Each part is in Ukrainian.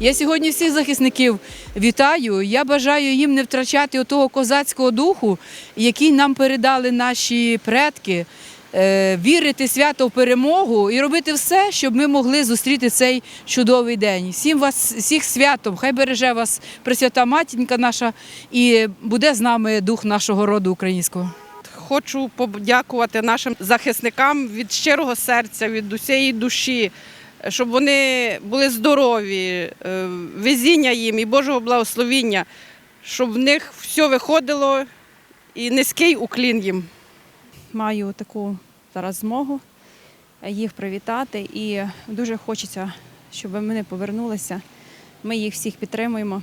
Я сьогодні всіх захисників вітаю. Я бажаю їм не втрачати того козацького духу, який нам передали наші предки. е, Вірити свято в перемогу і робити все, щоб ми могли зустріти цей чудовий день. Всім вас, всіх святом, хай береже вас Пресвята Матінка наша і буде з нами дух нашого роду українського. Хочу подякувати нашим захисникам від щирого серця, від усієї душі, щоб вони були здорові, е, везіння їм і Божого благословіння, щоб в них все виходило і низький уклін їм. маю таку зараз змогу їх привітати і дуже хочеться, щоб вони повернулися. Ми їх всіх підтримуємо.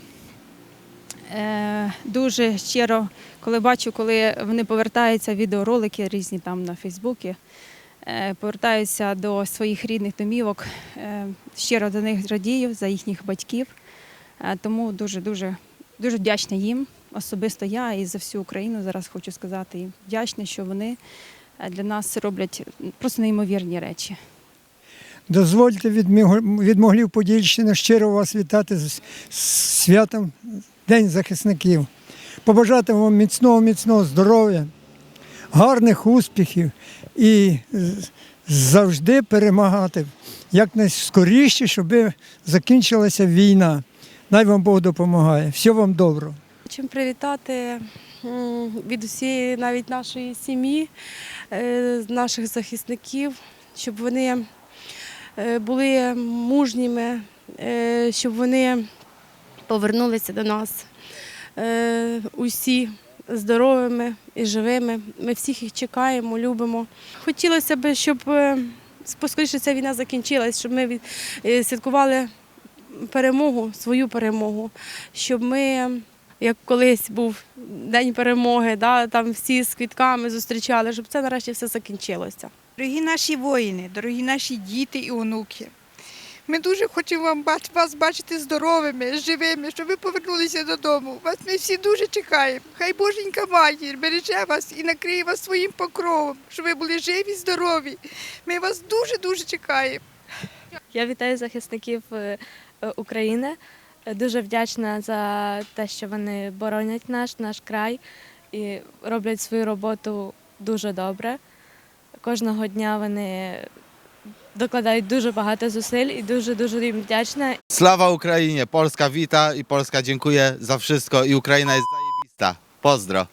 Е, Дуже щиро, коли бачу, коли вони повертаються, відеоролики різні там на Фейсбуці, е, повертаються до своїх рідних домівок. Е, Щиро до них радію за їхніх батьків. Е, Тому дуже дуже дуже вдячна їм. Особисто я і за всю Україну зараз хочу сказати їм вдячна, що вони для нас роблять просто неймовірні речі. Дозвольте від, Моглів Подільщини щиро вас вітати з святом День захисників. Побажати вам міцного, міцного здоров'я, гарних успіхів і завжди перемагати якнайскоріше, щоб закінчилася війна. Най вам Бог допомагає. Всього вам доброго. Хочемо привітати від усієї навіть нашої сім'ї, е, наших захисників, щоб вони е, були мужніми, е, щоб вони повернулися до нас усі здоровими і живими. Ми всіх їх чекаємо, любимо. Хотілося б, щоб е, поскоріше ця війна закінчилась, щоб ми е, святкували перемогу, свою перемогу, щоб ми як колись був День перемоги, да, там всі з квітками зустрічали, щоб це нарешті все закінчилося. Дорогі наші воїни, дорогі наші діти і онуки. Ми дуже хочемо вам вас бачити здоровими, живими, щоб ви повернулися додому. Вас ми всі дуже чекаємо. Хай Боженька матір береже вас і накриє вас своїм покровом, щоб ви були живі, здорові. Ми вас дуже дуже чекаємо. Я вітаю захисників е, е, України. Дуже вдячна за те, що вони боронять наш, наш край і роблять свою роботу дуже добре. Кожного дня вони докладають дуже багато зусиль і дуже дуже їм вдячна. Sława Ukrainie! Polska wita i Polska dziękuję za wszystko i Ukraina jest zajebista. Pozdro!